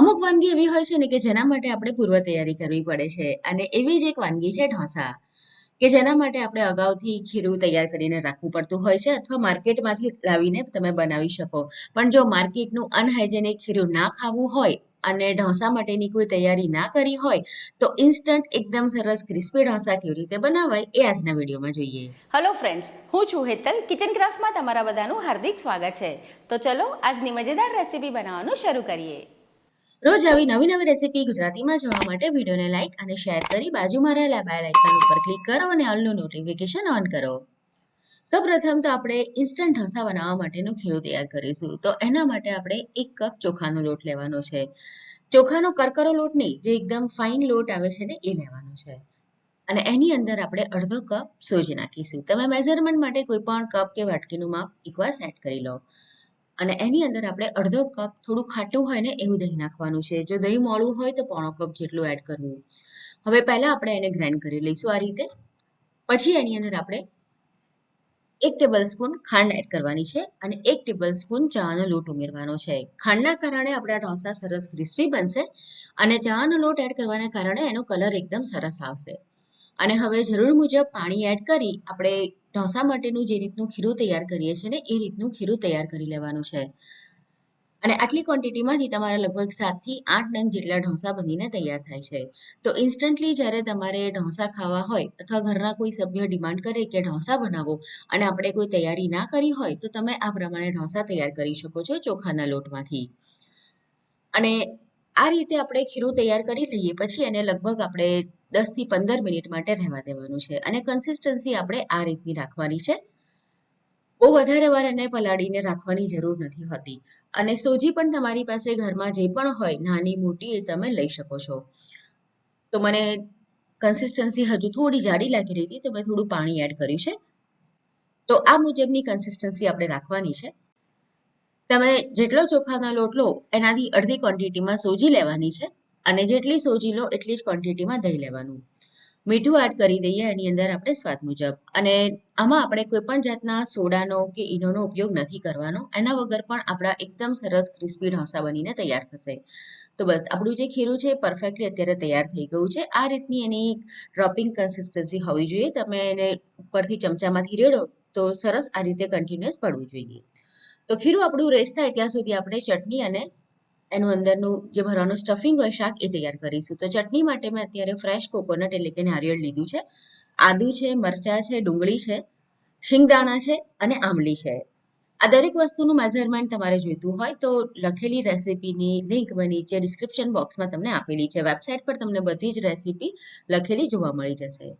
અમુક વાનગી એવી હોય છે ને કે જેના માટે આપણે પૂર્વ તૈયારી કરવી પડે છે. અને એવી જ એક વાનગી છે ઢોસા, કે જેના માટે આપણે અગાઉથી ખીરું તૈયાર કરીને રાખવું પડતું હોય છે અથવા માર્કેટમાંથી લાવીને તમે બનાવી શકો. પણ જો માર્કેટનું અનહાઇજેનિક ખીરું ના ખાવું હોય અને ઢોસા માટેની કોઈ તૈયારી ના કરી હોય, તો ઇન્સ્ટન્ટ એકદમ સરસ ક્રિસ્પી ઢોસા કેવી રીતે બનાવાય એ આજના વિડીયોમાં જોઈએ. હલો ફ્રેન્ડ્સ હું છું હેતલ કિચન ક્રાફ્ટમાં તમારા બધાનું હાર્દિક સ્વાગત છે. તો ચલો, આજની મજેદાર રેસીપી બનાવવાનું શરૂ કરીએ. રોજ આવી નવી નવી રેસીપી ગુજરાતીમાં જોવા માટે વિડીયોને લાઇક અને શેર કરી બાજુમાં રહેલા બેલ આઇકન ઉપર ક્લિક કરો અને ઓલનું નોટિફિકેશન ઓન કરો. સૌપ્રથમ તો આપણે ઇન્સ્ટન્ટ ઢોસા બનાવવા માટેનું ખીરું તૈયાર કરીશું. તો એના માટે આપણે એક કપ ચોખાનો લોટ લેવાનો છે. ચોખાનો કરકરો લોટ નહીં, જે એકદમ ફાઇન લોટ આવે છે ને, એ લેવાનો છે. અને એની અંદર આપણે અડધો કપ સોજી નાખીશું. તમે મેઝરમેન્ટ માટે કોઈ પણ કપ કે વાટકીનું માપ એકવાર સેટ કરી લો. અને એની અંદર આપણે અડધો કપ થોડું ખાટું હોય ને એવું દહીં નાખવાનું છે. જો દહીં મોડું હોય તો પોણો કપ જેટલું એડ કરવું. હવે પહેલાં આપણે એને ગ્રાઇન્ડ કરી લઈશું આ રીતે. પછી એની અંદર આપણે એક ટેબલ સ્પૂન ખાંડ એડ કરવાની છે અને એક ટેબલ સ્પૂન ચાનો લોટ ઉમેરવાનો છે. ખાંડના કારણે આપણા ઢોસા સરસ ક્રિસ્પી બનશે અને ચાનો લોટ એડ કરવાના કારણે એનો કલર એકદમ સરસ આવશે. અને હવે જરૂર મુજબ પાણી એડ કરી આપણે ઢોસા માટેનું જે રીતનું ખીરું તૈયાર કરીએ છીએ ને, એ રીતનું ખીરું તૈયાર કરી લેવાનું છે. અને આટલી ક્વોન્ટિટીમાંથી તમારા લગભગ સાતથી આઠ નંગ જેટલા ઢોસા બનીને તૈયાર થાય છે. તો ઇન્સ્ટન્ટલી જ્યારે તમારે ઢોસા ખાવા હોય અથવા ઘરના કોઈ સભ્ય ડિમાન્ડ કરે કે ઢોસા બનાવો અને આપણે કોઈ તૈયારી ના કરી હોય, તો તમે આ પ્રમાણે ઢોસા તૈયાર કરી શકો છો ચોખાના લોટમાંથી. અને આ રીતે આપણે ખીરું તૈયાર કરી લઈએ, પછી એને લગભગ આપણે દસથી પંદર મિનિટ માટે રહેવા દેવાનું છે. અને કન્સિસ્ટન્સી આપણે આ રીતની રાખવાની છે. બહુ વધારે વાર એને પલાળીને રાખવાની જરૂર નથી હોતી. અને સોજી પણ તમારી પાસે ઘરમાં જે પણ હોય, નાની, મોટી, એ તમે લઈ શકો છો. તો મને કન્સિસ્ટન્સી હજુ થોડી જાડી લાગી રહી હતી, તો મેં થોડું પાણી એડ કર્યું છે. તો આ મુજબની કન્સિસ્ટન્સી આપણે રાખવાની છે. તમે જેટલો ચોખાનો લોટ લો, એનાથી અડધી ક્વોન્ટિટીમાં સોજી લેવાની છે અને જેટલી સોજી લો, એટલી જ ક્વોન્ટિટીમાં દહીં લેવાનું. મીઠું એડ કરી દઈએ, એની અંદર આપણે સ્વાદ મુજબ. અને આમાં આપણે કોઈ પણ જાતના સોડાનો કે ઈનોનો ઉપયોગ નથી કરવાનો. એના વગર પણ આપણા એકદમ સરસ ક્રિસ્પી ઢોસા બનીને તૈયાર થશે. તો બસ, આપણું જે ખીરું છે પરફેક્ટલી અત્યારે તૈયાર થઈ ગયું છે. આ રીતની એની ડ્રોપિંગ કન્સિસ્ટન્સી હોવી જોઈએ. તમે એને ઉપરથી ચમચામાંથી રેડો તો સરસ આ રીતે કન્ટિન્યુઅસ પડવું જોઈએ. તો ખીરું આપણું રેસ થાય ત્યાં સુધી આપણે ચટણી અને એનું અંદરનું જે ભરવાનું સ્ટફિંગ હોય શાક એ તૈયાર કરીશું. તો ચટણી માટે મેં અત્યારે ફ્રેશ કોકોનટ એટલે કે નારિયેળ લીધું છે. આદુ છે, મરચાં છે, ડુંગળી છે, શિંગદાણા છે અને આમલી છે. આ દરેક વસ્તુનું મેઝરમેન્ટ તમારે જોઈતું હોય તો લખેલી રેસીપીની લિંક મેં નીચે ડિસ્ક્રિપ્શન બોક્સમાં તમને આપેલી છે. વેબસાઇટ પર તમને બધી જ રેસીપી લખેલી જોવા મળી જશે.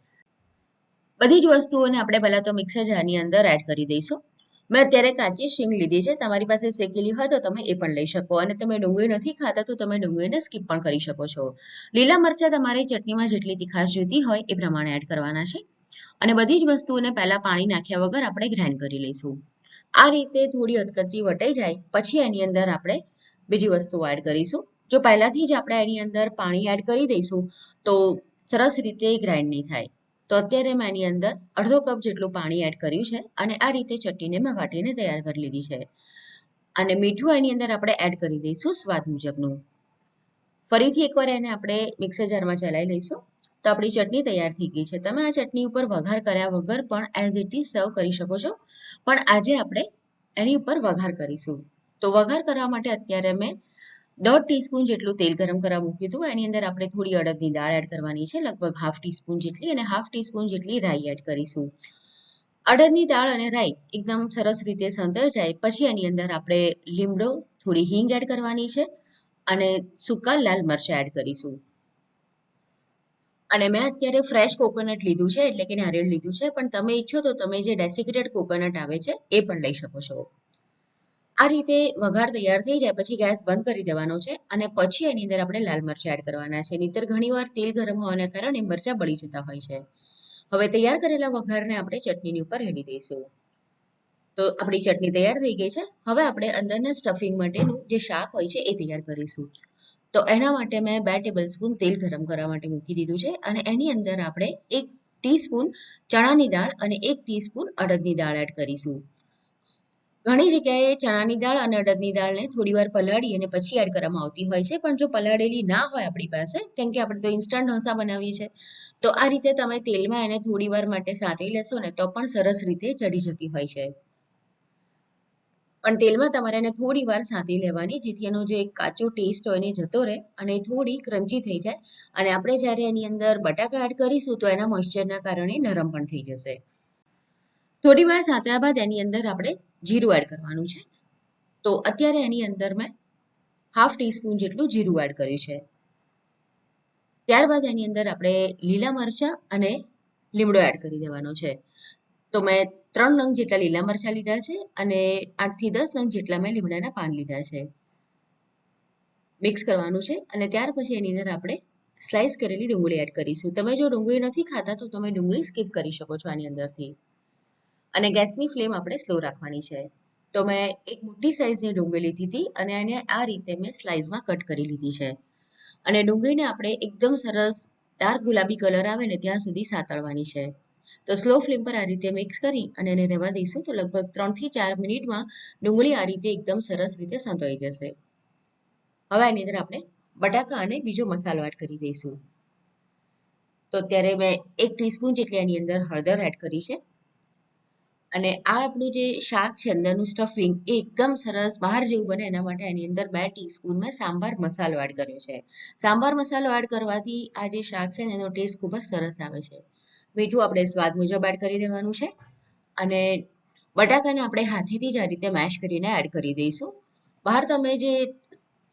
બધી જ વસ્તુઓને આપણે પહેલાં તો મિક્સર જારની અંદર એડ કરી દઈશું. મેં અત્યારે કાચી શીંગ લીધી છે. તમારી પાસે શેકેલી હોય તો તમે એ પણ લઈ શકો. અને તમે ડુંગળી નથી ખાતા તો તમે ડુંગળીને સ્કીપ પણ કરી શકો છો. લીલા મરચાં તમારી ચટણીમાં જેટલી તીખાશ જોઈતી હોય એ પ્રમાણે એડ કરવાના છે. અને બધી જ વસ્તુઓને પહેલાં પાણી નાખ્યા વગર આપણે ગ્રાઇન્ડ કરી લઈશું. આ રીતે થોડી અધકચરી વટાઈ જાય, પછી એની અંદર આપણે બીજી વસ્તુઓ એડ કરીશું. જો પહેલાંથી જ આપણે એની અંદર પાણી એડ કરી દઈશું, તો સરસ રીતે ગ્રાઇન્ડ નહીં થાય. તો અત્યારે મેં એની અંદર અડધો કપ જેટલું પાણી એડ કર્યું છે અને આ રીતે ચટણીને મેં વાટીને તૈયાર કરી લીધી છે. અને મીઠું એની અંદર આપણે એડ કરી દઈશું સ્વાદ મુજબનું. ફરીથી એકવાર એને આપણે મિક્સર જારમાં ચલાવી લઈશું. તો આપણી ચટણી તૈયાર થઈ ગઈ છે. તમે આ ચટણી ઉપર વઘાર કર્યા વગર પણ એઝ ઇટ ઇઝ સર્વ કરી શકો છો. પણ આજે આપણે એની ઉપર વઘાર કરીશું. તો વઘાર કરવા માટે અત્યારે મેં દોઢ ટીસ્પૂન જેટલું તેલ ગરમ કરવા મૂક્યું હતું. એની અંદર આપણે થોડી અડદની દાળ એડ કરવાની છે. લગભગ હાફ ટીસ્પૂન જેટલી અને હાફ ટીસ્પૂન જેટલી રાઈ એડ કરીશું. અડદની દાળ અને રાઈ એકદમ સરસ રીતે સંતળ જાય. પછી એની અંદર આપણે લીમડો, થોડી હિંગ એડ કરવાની છે અને સૂકા લાલ મરચાં એડ કરીશું. અને મેં અત્યારે ફ્રેશ કોકોનટ લીધું છે, એટલે કે નારિયેળ લીધું છે. પણ તમે ઈચ્છો તો તમે જે ડેસિકેટેડ કોકોનટ આવે છે, એ પણ લઈ શકો છો. આ રીતે વઘાર તૈયાર થઈ જાય, પછી ગેસ બંધ કરી દેવાનો છે અને પછી એની અંદર આપણે લાલ મરચાં એડ કરવાના છે. નહીતર ઘણીવાર તેલ ગરમ હોવાના કારણે મરચાં બળી જતા હોય છે. હવે તૈયાર કરેલા વઘારને આપણે ચટણીની ઉપર રેડી દઈશું. તો આપણી ચટણી તૈયાર થઈ ગઈ છે. હવે આપણે અંદરના સ્ટફિંગ માટેનું જે શાક હોય છે એ તૈયાર કરીશું. તો એના માટે મેં બે ટેબલ સ્પૂન તેલ ગરમ કરવા માટે મૂકી દીધું છે અને એની અંદર આપણે એક ટીસ્પૂન ચણાની દાળ અને એક ટીસ્પૂન અડદની દાળ એડ કરીશું. ઘણી જગ્યાએ ચણાની દાળ અને અડદની દાળને થોડીવાર પલાળી અને પછી એડ કરવામાં આવતી હોય છે. પણ જો પલાળેલી ના હોય આપણી પાસે, કેમ કે આપણે તો ઇન્સ્ટન્ટ ઢોસા બનાવીએ છીએ, તો આ રીતે તમે તેલમાં એને થોડીવાર માટે સાતળી લેશો ને તો પણ સરસ રીતે ચડી જતી હોય છે. પણ તેલમાં તમારે એને થોડી વાર સાંતી લેવાની, જેથી એનો જે કાચો ટેસ્ટ હોય એને જતો રહે અને થોડી ક્રન્ચી થઈ જાય. અને આપણે જ્યારે એની અંદર બટાકા એડ કરીશું તો એના મોઇશ્ચરના કારણે નરમ પણ થઈ જશે. થોડી વાર સાંત્યા બાદ એની અંદર આપણે જીરું એડ કરવાનું છે. તો અત્યારે એની અંદર મેં હાફ ટીસ્પૂન જેટલું જીરું એડ કર્યું છે. ત્યારબાદ એની અંદર આપણે લીલા મરચાં અને લીમડો એડ કરી દેવાનો છે. તો મેં ત્રણ નંગ જેટલા લીલા મરચાં લીધા છે અને આઠથી દસ નંગ જેટલા મેં લીમડાના પાન લીધા છે. મિક્સ કરવાનું છે અને ત્યાર પછી એની અંદર આપણે સ્લાઇસ કરેલી ડુંગળી એડ કરીશું. તમે જો ડુંગળી નથી ખાતા તો તમે ડુંગળી સ્કીપ કરી શકો છો આની અંદરથી. અને ગેસની ફ્લેમ આપણે સ્લો રાખવાની છે. તો મેં એક મોટી સાઇઝની ડુંગળી લીધી હતી અને એને આ રીતે મેં સ્લાઇસમાં કટ કરી લીધી છે. અને ડુંગળીને આપણે એકદમ સરસ ડાર્ક ગુલાબી કલર આવે ને ત્યાં સુધી સાતળવાની છે. તો સ્લો ફ્લેમ પર આ રીતે મિક્સ કરી અને એને રહેવા દઈશું તો લગભગ ત્રણથી ચાર મિનિટમાં ડુંગળી આ રીતે એકદમ સરસ રીતે સંતોઈ જશે. હવે એની અંદર આપણે બટાકા અને બીજો મસાલો એડ કરી દઈશું. તો અત્યારે મેં એક ટીસ્પૂન જેટલી એની અંદર હળદર એડ કરી છે. અને આ આપણું જે શાક છે, અંદરનું સ્ટફિંગ એ એકદમ સરસ બહાર જેવું બને એના માટે એની અંદર બે ટીસ્પૂન મેં સાંભાર મસાલો એડ કર્યો છે. સાંભાર મસાલો એડ કરવાથી આ જે શાક છે ને, એનો ટેસ્ટ ખૂબ જ સરસ આવે છે. મીઠું આપણે સ્વાદ મુજબ એડ કરી દેવાનું છે અને બટાકાને આપણે હાથેથી જ આ રીતે મેશ કરીને એડ કરી દઈશું. બહાર તમે જે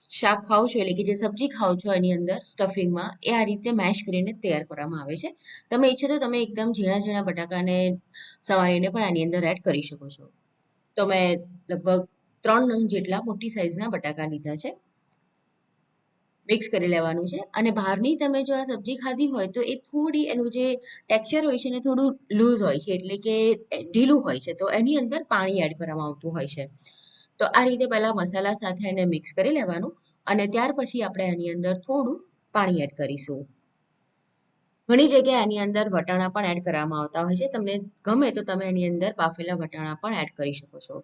શાક ખાઓ છો એટલે કે જે સબ્જી ખાઓ છો એની અંદર સ્ટફિંગમાં, એ આ રીતે મેશ કરીને તૈયાર કરવામાં આવે છે. તમે ઈચ્છો તો તમે એકદમ ઝીણા ઝીણા બટાકાને સવારીને પણ આની અંદર એડ કરી શકો છો. તો મેં લગભગ ત્રણ નંગ જેટલા મોટી સાઇઝના બટાકા લીધા છે. મિક્સ કરી લેવાનું છે. અને બહારની તમે જો આ સબ્જી ખાધી હોય તો એ થોડી એનું જે ટેક્સચર હોય છે ને થોડું લૂઝ હોય છે, એટલે કે ઢીલું હોય છે. તો એની અંદર પાણી એડ કરવામાં આવતું હોય છે. તો આ રીતે પહેલાં મસાલા સાથે એને મિક્સ કરી લેવાનું અને ત્યાર પછી આપણે એની અંદર થોડું પાણી એડ કરીશું. ઘણી જગ્યાએ એની અંદર વટાણા પણ એડ કરવામાં આવતા હોય છે. તમને ગમે તો તમે એની અંદર બાફેલા વટાણા પણ એડ કરી શકો છો.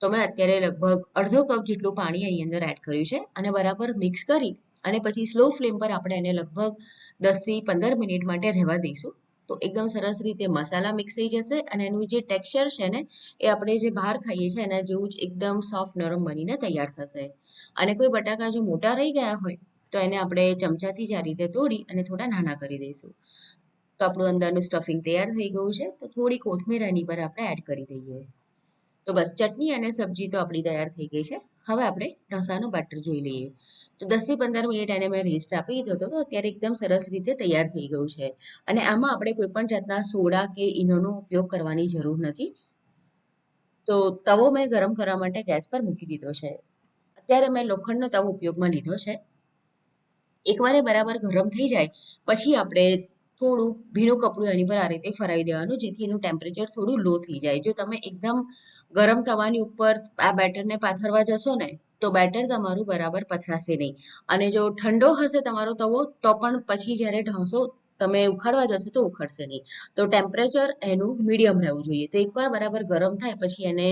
તો મેં અત્યારે લગભગ અડધો કપ જેટલું પાણી એની અંદર એડ કર્યું છે અને બરાબર મિક્સ કરી અને પછી સ્લો ફ્લેમ પર આપણે એને લગભગ દસથી પંદર મિનિટ માટે રહેવા દઈશું. તો એકદમ સરસ રીતે મસાલા મિક્સ થઈ જશે અને એનું જે ટેક્સચર છે ને, એ આપણે જે બહાર ખાઈએ છીએ, એના જેવું જ એકદમ સોફ્ટ નરમ બનીને તૈયાર થશે. અને કોઈ બટાકા જો મોટા રહી ગયા હોય, તો એને આપણે ચમચાથી જ આ રીતે તોડી અને થોડા નાના કરી દઈશું. તો આપણું અંદરનું સ્ટફિંગ તૈયાર થઈ ગયું છે, તો થોડી કોથમીર એની પર આપણે એડ કરી દઈએ. તો બસ ચટણી અને સબ્જી તો આપણી તૈયાર થઈ ગઈ છે. હવે આપણે ઢોસાનું બેટર જોઈ લઈએ. તો દસથી પંદર મિનિટ એને મેં રેસ્ટ આપી દીધો હતો, તો અત્યારે એકદમ સરસ રીતે તૈયાર થઈ ગયું છે. અને આમાં આપણે કોઈ પણ જાતના સોડા કે ઈનોનો ઉપયોગ કરવાની જરૂર નથી. તો તવો મેં ગરમ કરવા માટે ગેસ પર મૂકી દીધો છે. અત્યારે મેં લોખંડનો તવો ઉપયોગમાં લીધો છે. એકવાર એ બરાબર ગરમ થઈ જાય, પછી આપણે થોડું ભીનું કપડું એની પર આ રીતે ફરાવી દેવાનું, જેથી એનું ટેમ્પરેચર થોડું લો થઈ જાય. જો તમે એકદમ ગરમ તવાની ઉપર આ બેટરને પાથરવા જશો ને, તો બેટર તમારું બરાબર પથરાશે નહીં. અને જો ઠંડો હશે તમારો તવો, તો પણ પછી જ્યારે ઢાંસો તમે ઉખાડવા જશો તો ઉખડશે નહીં. તો ટેમ્પરેચર એનું મીડિયમ રહેવું જોઈએ. તો એકવાર બરાબર ગરમ થાય, પછી એને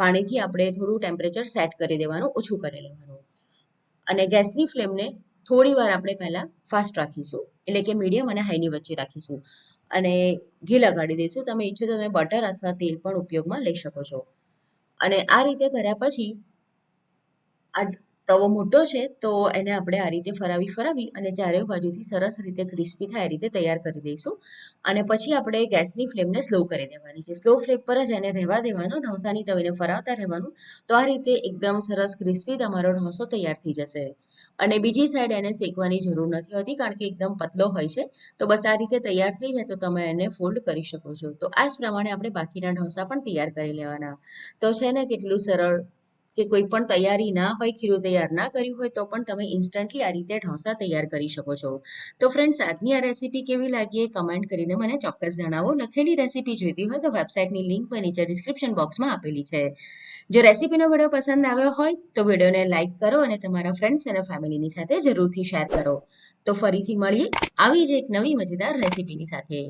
પાણીથી આપણે થોડું ટેમ્પરેચર સેટ કરી દેવાનું, ઓછું કરી લેવાનું. અને ગેસની ફ્લેમને થોડી વાર આપણે પહેલાં ફાસ્ટ રાખીશું. એટલે કે મીડિયમ અને હાઈની વચ્ચે રાખીશું. અને ઘી લગાડી દઈશું. તમે ઈચ્છો તમે બટર અથવા તેલ પણ ઉપયોગમાં લઈ શકો છો. અને આ રીતે કર્યા પછી આ તવો મોટો છે, તો એને આપણે આ રીતે ફરાવી ફરાવી અને ચારે બાજુથી સરસ રીતે ક્રિસ્પી થાય એ રીતે તૈયાર કરી દઈશું. અને પછી આપણે ગેસની ફ્લેમને સ્લો કરી દેવાની છે. સ્લો ફ્લેમ પર જ એને રહેવા દેવાનો, ઢોસાની તવીને ફરાવતા રહેવાનું. તો આ રીતે એકદમ સરસ ક્રિસ્પી તમારો ઢોસો તૈયાર થઈ જશે. અને બીજી સાઈડ એને શેકવાની જરૂર નથી હોતી, કારણ કે એકદમ પતલો હોય છે. તો બસ આ રીતે તૈયાર થઈ જાય તો તમે એને ફોલ્ડ કરી શકો છો. તો આ જ પ્રમાણે આપણે બાકીના ઢોસા પણ તૈયાર કરી લેવાના. તો છે ને, કેટલું સરળ કે કોઈ પણ તૈયારી ના હોય, ખીરું તૈયાર ના કર્યું હોય, તો પણ તમે ઇન્સ્ટન્ટલી આ રીતે ઢોસા તૈયાર કરી શકો છો. તો ફ્રેન્ડ્સ આજની આ રેસીપી કેવી લાગી એ કમેન્ટ કરીને મને ચોક્કસ જણાવો. લખેલી રેસીપી જોઈતી હોય તો વેબસાઇટની લિંક પણ નીચે ડિસ્ક્રિપ્શન બોક્સમાં આપેલી છે. જો રેસીપીનો વીડિયો પસંદ આવ્યો હોય, તો વિડીયોને લાઇક કરો અને તમારા ફ્રેન્ડ્સ અને ફેમિલીની સાથે જરૂરથી શેર કરો. તો ફરીથી મળીએ આવી જ એક નવી મજેદાર રેસીપીની સાથે.